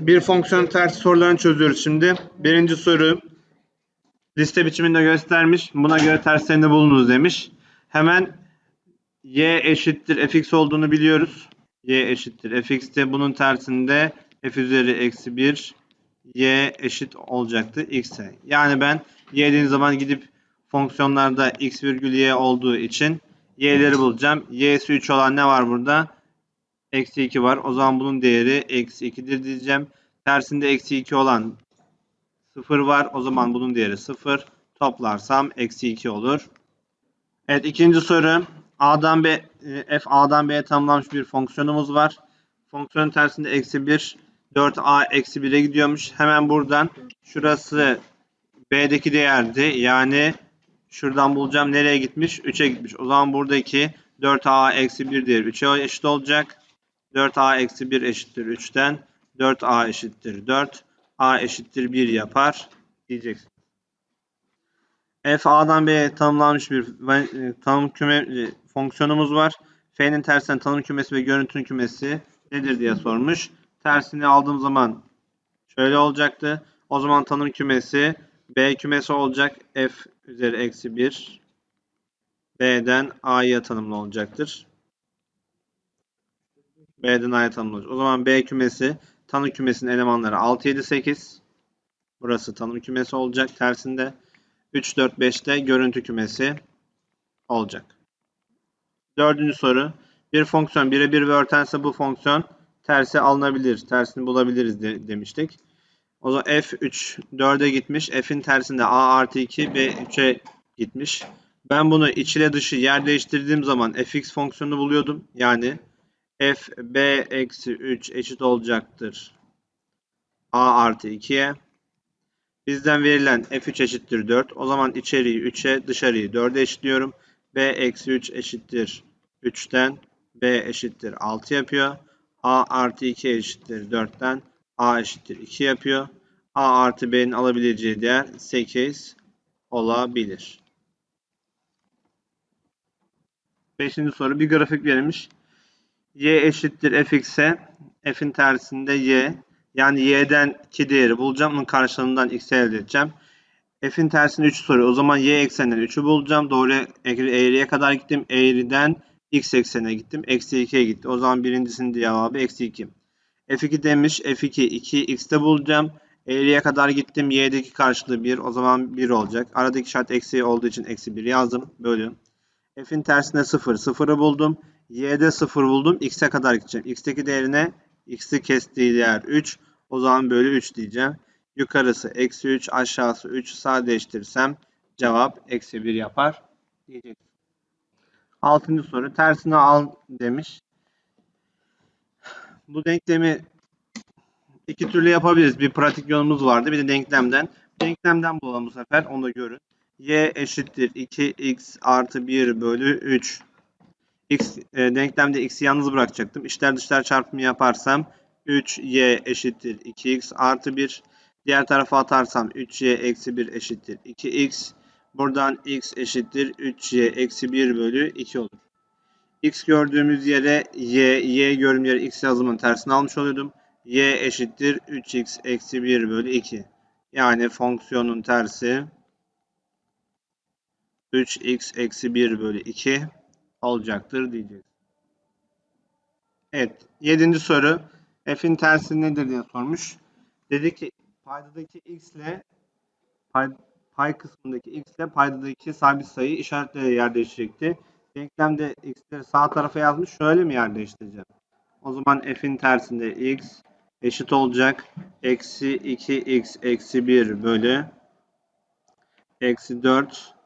Bir fonksiyon tersi sorularını çözüyoruz şimdi. Birinci soru liste biçiminde göstermiş. Buna göre terslerini bulunuz demiş. Hemen y eşittir fx olduğunu biliyoruz. y eşittir fx'te bunun tersinde f üzeri eksi 1 y eşit olacaktı x'e. Yani ben y dediğim zaman gidip fonksiyonlarda x virgül y olduğu için y'leri bulacağım. y'si 3 olan ne var burada? Eksi 2 var. O zaman bunun değeri eksi 2'dir diyeceğim. Tersinde eksi 2 olan 0 var. O zaman bunun değeri 0. Toplarsam eksi 2 olur. Evet ikinci soru. A'dan B, e, f A'dan B'ye tanımlanmış bir fonksiyonumuz var. Fonksiyonun tersinde eksi 1. 4A eksi 1'e gidiyormuş. Hemen buradan şurası B'deki değerdi. Yani şuradan bulacağım. Nereye gitmiş? 3'e gitmiş. O zaman buradaki 4A eksi 1 değeri 3'e eşit olacak. 4A eksi 1 eşittir 3'ten. 4A eşittir 4. A eşittir 1 yapar diyeceksin. F A'dan B'ye tanımlanmış bir e, tanım küme e, fonksiyonumuz var. F'nin tersinden tanım kümesi ve görüntünün kümesi nedir diye sormuş. Tersini aldığım zaman şöyle olacaktı. O zaman tanım kümesi B kümesi olacak. F üzeri eksi 1 B'den A'ya tanımlı olacaktır. B'den A'ya tanımlı olacak. O zaman B kümesi tanım kümesinin elemanları 6, 7, 8. Burası tanım kümesi olacak tersinde. 3, 4, 5'te görüntü kümesi olacak. Dördüncü soru. Bir fonksiyon birebir ve örtense bu fonksiyon tersi alınabilir. Tersini bulabiliriz de, demiştik. O zaman f3 4'e gitmiş. F'in tersinde a artı 2 b 3'e gitmiş. Ben bunu iç ile dışı yer değiştirdiğim zaman fx fonksiyonunu buluyordum. Yani f b eksi 3 eşit olacaktır. a artı 2'ye. Bizden verilen f3 eşittir 4. O zaman içeriği 3'e dışarıyı 4'e eşitliyorum. b eksi 3 eşittir 3'ten b eşittir 6 yapıyor. a artı 2 eşittir 4'ten a eşittir 2 yapıyor. a artı b'nin alabileceği değer 8 olabilir. Beşinci soru bir grafik verilmiş. Y eşittir fx'e f'in tersinde y yani y'den 2 değeri bulacağım. Onun karşılığından x'i elde edeceğim. F'in tersini 3 soruyor. O zaman y ekseninden 3'ü bulacağım. Doğru eğriye kadar gittim. Eğriden x eksenine gittim. Eksi 2'ye gitti. O zaman birincisinin cevabı eksi 2. F2 demiş. F2 2 x'te bulacağım. Eğriye kadar gittim. Y'deki karşılığı 1. O zaman 1 olacak. Aradaki şart eksi olduğu için eksi 1 yazdım. Bölüm. F'in tersine 0. 0'ı buldum. Y'de 0 buldum. X'e kadar gideceğim. X'teki değerine x'i kestiği değer 3. O zaman bölü 3 diyeceğim. Yukarısı eksi 3, aşağısı 3 sadeleştirirsem cevap eksi 1 yapar diyecek. Altıncı soru. Tersini al demiş. Bu denklemi iki türlü yapabiliriz. Bir pratik yolumuz vardı. Bir de denklemden. Denklemden bulalım bu sefer. Onu da görün. Y eşittir 2x artı 1 bölü 3. X, e, denklemde x'i yalnız bırakacaktım. İçler dışlar çarpımı yaparsam 3y eşittir 2x artı 1. Diğer tarafa atarsam 3y eksi 1 eşittir 2x. Buradan x eşittir 3y eksi 1 bölü 2 olur. x gördüğümüz yere y, y gördüğüm yere x yazımın tersini almış oluyordum. y eşittir 3x eksi 1 bölü 2. Yani fonksiyonun tersi 3x eksi 1 bölü 2 olacaktır diyeceğiz. Evet. Yedinci soru. F'in tersi nedir diye sormuş. Dedi ki paydadaki x ile pay, pay kısmındaki x ile paydadaki sabit sayı işaretleri yer değiştirecekti. Denklemde x'leri sağ tarafa yazmış. Şöyle mi yer değiştireceğim? O zaman f'in tersinde x eşit olacak. Eksi 2x eksi 1 bölü eksi 4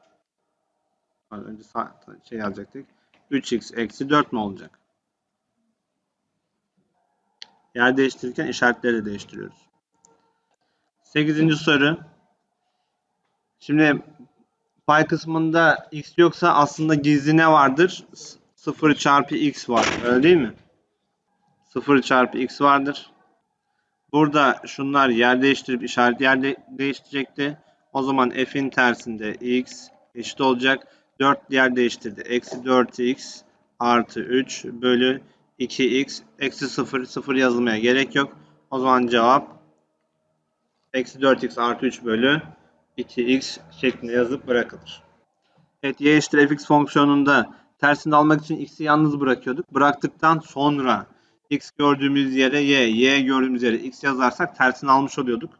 önce sağ, şey yazacaktık. 3x eksi 4 mi olacak? Yer değiştirirken işaretleri de değiştiriyoruz. Sekizinci soru. Şimdi pay kısmında x yoksa aslında gizli ne vardır? 0 çarpı x var. Öyle değil mi? 0 çarpı x vardır. Burada şunlar yer değiştirip işaret yer de değiştirecekti. O zaman f'in tersinde x eşit olacak. 4 yer değiştirdi. Eksi 4x artı 3 bölü 2x eksi 0 0 yazılmaya gerek yok. O zaman cevap eksi 4x artı 3 bölü 2x şeklinde yazıp bırakılır. Evet y eşittir fx fonksiyonunda tersini almak için x'i yalnız bırakıyorduk. Bıraktıktan sonra x gördüğümüz yere y, y gördüğümüz yere x yazarsak tersini almış oluyorduk.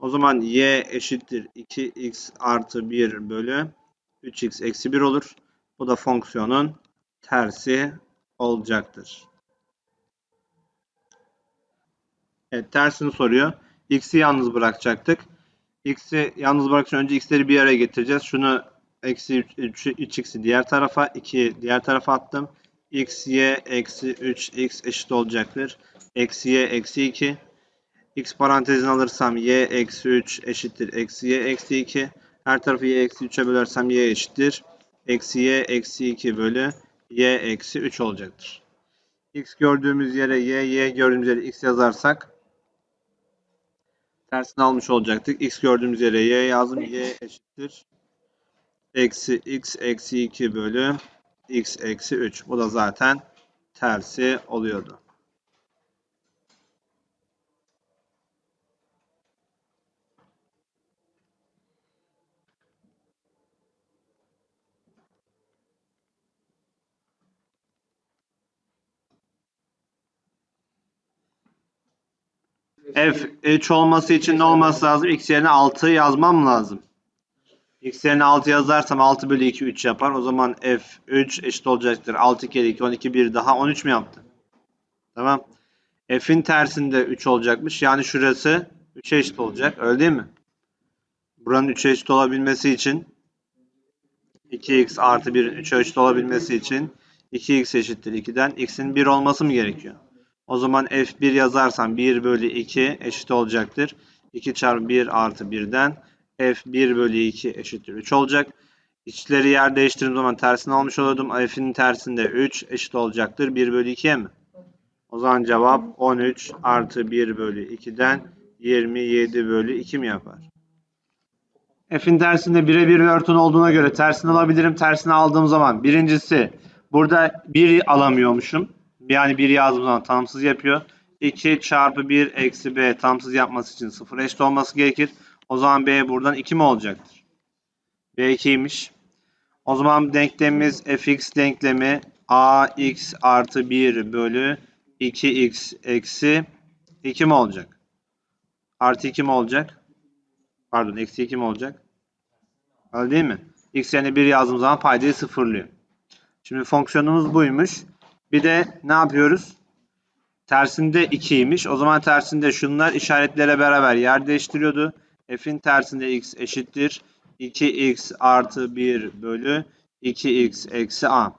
O zaman y eşittir 2x artı 1 bölü 3x eksi 1 olur. Bu da fonksiyonun tersi olacaktır. Evet tersini soruyor. X'i yalnız bırakacaktık. X'i yalnız bırakırken önce x'leri bir araya getireceğiz. Şunu eksi 3, 3x'i diğer tarafa 2 diğer tarafa attım. x, y, eksi 3x eşit olacaktır. Eksi y, eksi 2. x parantezini alırsam y eksi 3 eşittir. Eksi y, eksi 2. Her tarafı y eksi 3'e bölersem y eşittir. Eksi y, eksi 2 bölü y eksi 3 olacaktır. x gördüğümüz yere y, y gördüğümüz yere x yazarsak tersini almış olacaktık. x gördüğümüz yere y yazdım. y eşittir. Eksi x eksi 2 bölü x eksi 3. Bu da zaten tersi oluyordu. F 3 olması için ne olması lazım? X yerine 6 yazmam lazım. X yerine 6 yazarsam 6 bölü 2 3 yapar. O zaman F 3 eşit olacaktır. 6 kere 2 12 1 daha 13 mi yaptı? Tamam. F'in tersinde 3 olacakmış. Yani şurası 3'e eşit olacak. Öyle değil mi? Buranın 3'e eşit olabilmesi için 2x artı 1'in 3'e eşit olabilmesi için 2x eşittir 2'den x'in 1 olması mı gerekiyor? O zaman f1 yazarsam 1 bölü 2 eşit olacaktır. 2 çarpı 1 artı 1'den f1 bölü 2 eşittir 3 olacak. İçleri yer değiştirdiğim zaman tersini almış oluyordum. f'in tersinde 3 eşit olacaktır. 1 bölü 2'ye mi? O zaman cevap 13 artı 1 bölü 2'den 27 bölü 2 mi yapar? F'in tersinde birebir bir örtün olduğuna göre tersini alabilirim. Tersini aldığım zaman birincisi burada 1 alamıyormuşum. Yani 1 yazdığım zaman tamsız yapıyor. 2 çarpı 1 eksi b tamsız yapması için 0 eşit olması gerekir. O zaman b buradan 2 mi olacaktır? b 2'ymiş. O zaman denklemimiz fx denklemi ax artı 1 bölü 2x eksi 2 mi olacak? Artı 2 mi olacak? Pardon eksi 2 mi olacak? Öyle değil mi? X yerine 1 yazdığım zaman paydayı sıfırlıyor. Şimdi fonksiyonumuz buymuş. Bir de ne yapıyoruz? Tersinde 2'ymiş. O zaman tersinde şunlar işaretlere beraber yer değiştiriyordu. F'in tersinde x eşittir. 2x artı 1 bölü 2x eksi a.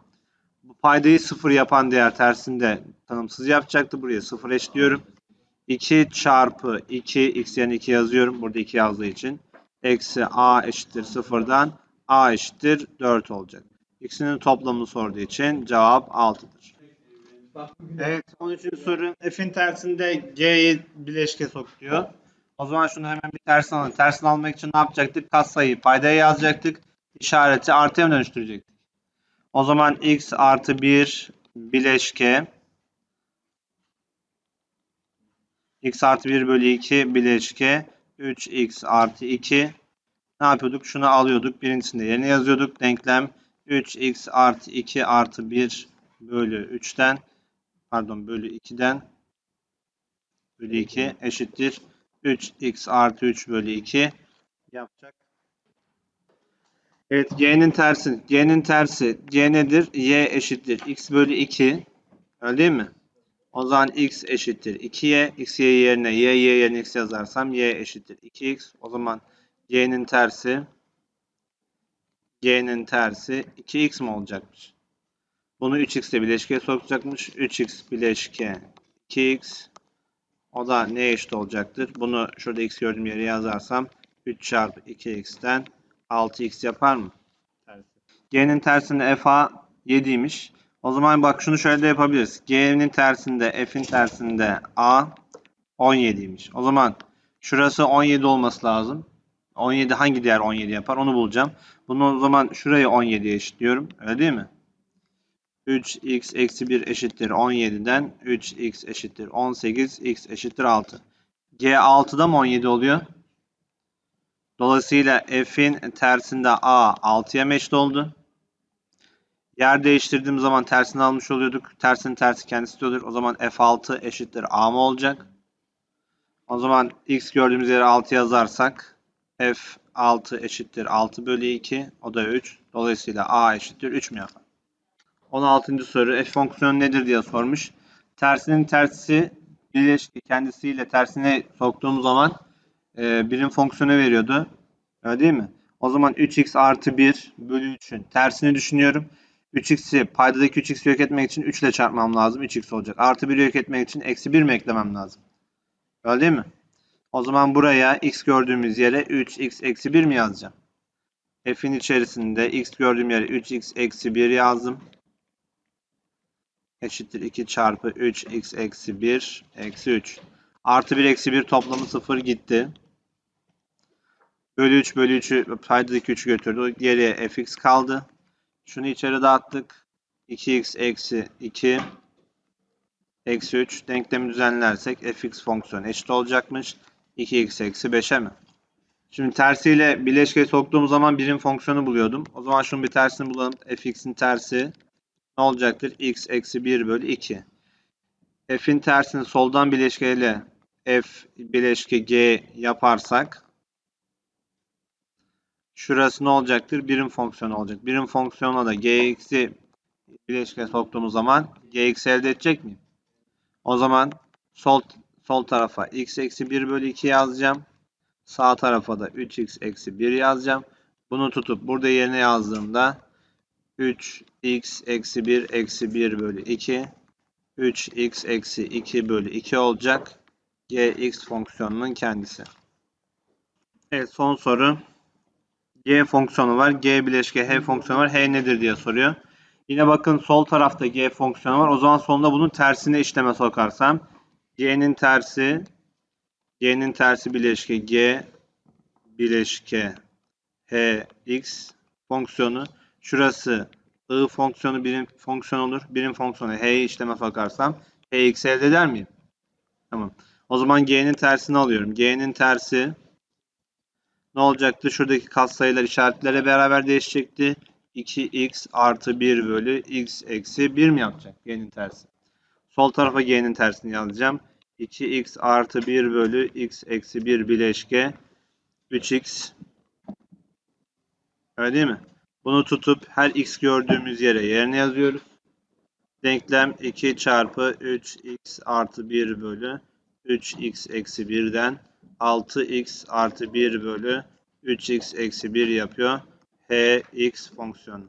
Bu paydayı sıfır yapan değer tersinde tanımsız yapacaktı. Buraya sıfır eşliyorum. 2 çarpı 2 x yerine 2 yazıyorum. Burada 2 yazdığı için. Eksi a eşittir sıfırdan a eşittir 4 olacak. İkisinin toplamını sorduğu için cevap 6'dır. Evet 13. soru. F'in tersinde G'yi bileşke sok diyor. O zaman şunu hemen bir tersine alalım. Tersini almak için ne yapacaktık? Katsayıyı paydaya yazacaktık. İşareti artıya dönüştürecektik? O zaman x artı 1 bileşke x artı 1 bölü 2 bileşke 3x artı 2 ne yapıyorduk? Şunu alıyorduk. Birincisinde yerine yazıyorduk. Denklem 3x artı 2 artı 1 bölü 3'ten pardon bölü 2'den bölü 2 eşittir 3x artı 3 bölü 2 yapacak. Evet y'nin tersi. y'nin tersi c nedir? y eşittir x bölü 2 öyle değil mi? O zaman x eşittir 2y. x y yerine y y yerine x yazarsam y eşittir 2x. O zaman y'nin tersi y'nin tersi 2x mi olacakmış? Bunu 3x ile bileşkeye sokacakmış. 3x bileşke 2x. O da ne eşit olacaktır? Bunu şurada x gördüğüm yere yazarsam 3 çarpı 2x'ten 6x yapar mı? G'nin tersinde fa 7'ymiş. O zaman bak şunu şöyle de yapabiliriz. G'nin tersinde f'in tersinde a 17'ymiş. O zaman şurası 17 olması lazım. 17 hangi değer 17 yapar onu bulacağım. Bunu o zaman şurayı 17'ye eşitliyorum. Öyle değil mi? 3x eksi 1 eşittir 17'den 3x eşittir 18 x eşittir 6. G 6'da mı 17 oluyor? Dolayısıyla f'in tersinde a 6'ya meşt oldu. Yer değiştirdiğim zaman tersini almış oluyorduk. Tersinin tersi kendisi de olur. O zaman f6 eşittir a mı olacak? O zaman x gördüğümüz yere 6 yazarsak f6 eşittir 6 bölü 2. O da 3. Dolayısıyla a eşittir 3 mü yapar? 16. soru f fonksiyonu nedir diye sormuş. Tersinin tersi bileşki kendisiyle tersine soktuğum zaman e, birim fonksiyonu veriyordu. Öyle değil mi? O zaman 3x artı 1 bölü 3'ün tersini düşünüyorum. 3x'i paydadaki 3x'i yok etmek için 3 ile çarpmam lazım. 3x olacak. Artı 1'i yok etmek için eksi 1 mi eklemem lazım? Öyle değil mi? O zaman buraya x gördüğümüz yere 3x eksi 1 mi yazacağım? F'in içerisinde x gördüğüm yere 3x eksi 1 yazdım. Eşittir 2 çarpı 3x eksi 1 eksi 3. Artı 1 eksi 1 toplamı 0 gitti. Bölü 3 bölü 3'ü paydadaki 3'ü götürdü. Geriye fx kaldı. Şunu içeri dağıttık. 2x eksi 2 eksi 3 denklemi düzenlersek fx fonksiyonu eşit olacakmış. 2x eksi 5'e mi? Şimdi tersiyle bileşkeye soktuğum zaman birim fonksiyonu buluyordum. O zaman şunun bir tersini bulalım. fx'in tersi ne olacaktır? x eksi 1 bölü 2. f'in tersini soldan bileşkeyle f bileşke g yaparsak şurası ne olacaktır? Birim fonksiyonu olacak. Birim fonksiyona da gx'i bileşke soktuğumuz zaman gx elde edecek miyim? O zaman sol sol tarafa x eksi 1 bölü 2 yazacağım. Sağ tarafa da 3x eksi 1 yazacağım. Bunu tutup burada yerine yazdığımda 3x eksi 1 eksi 1 bölü 2 3x eksi 2 bölü 2 olacak. gx fonksiyonunun kendisi. Evet son soru. g fonksiyonu var. g bileşke h fonksiyonu var. h nedir diye soruyor. Yine bakın sol tarafta g fonksiyonu var. O zaman sonunda bunun tersine işleme sokarsam g'nin tersi g'nin tersi bileşke g bileşke h x fonksiyonu şurası i fonksiyonu birim fonksiyon olur. Birim fonksiyonu h işleme sokarsam hx elde eder miyim? Tamam. O zaman g'nin tersini alıyorum. g'nin tersi ne olacaktı? Şuradaki katsayılar işaretlere beraber değişecekti. 2x artı 1 bölü x eksi 1 mi yapacak g'nin tersi? Sol tarafa g'nin tersini yazacağım. 2x artı 1 bölü x eksi 1 bileşke 3x öyle değil mi? Bunu tutup her x gördüğümüz yere yerine yazıyoruz. Denklem 2 çarpı 3x artı 1 bölü 3x eksi 1'den 6x artı 1 bölü 3x eksi 1 yapıyor. hx fonksiyonu.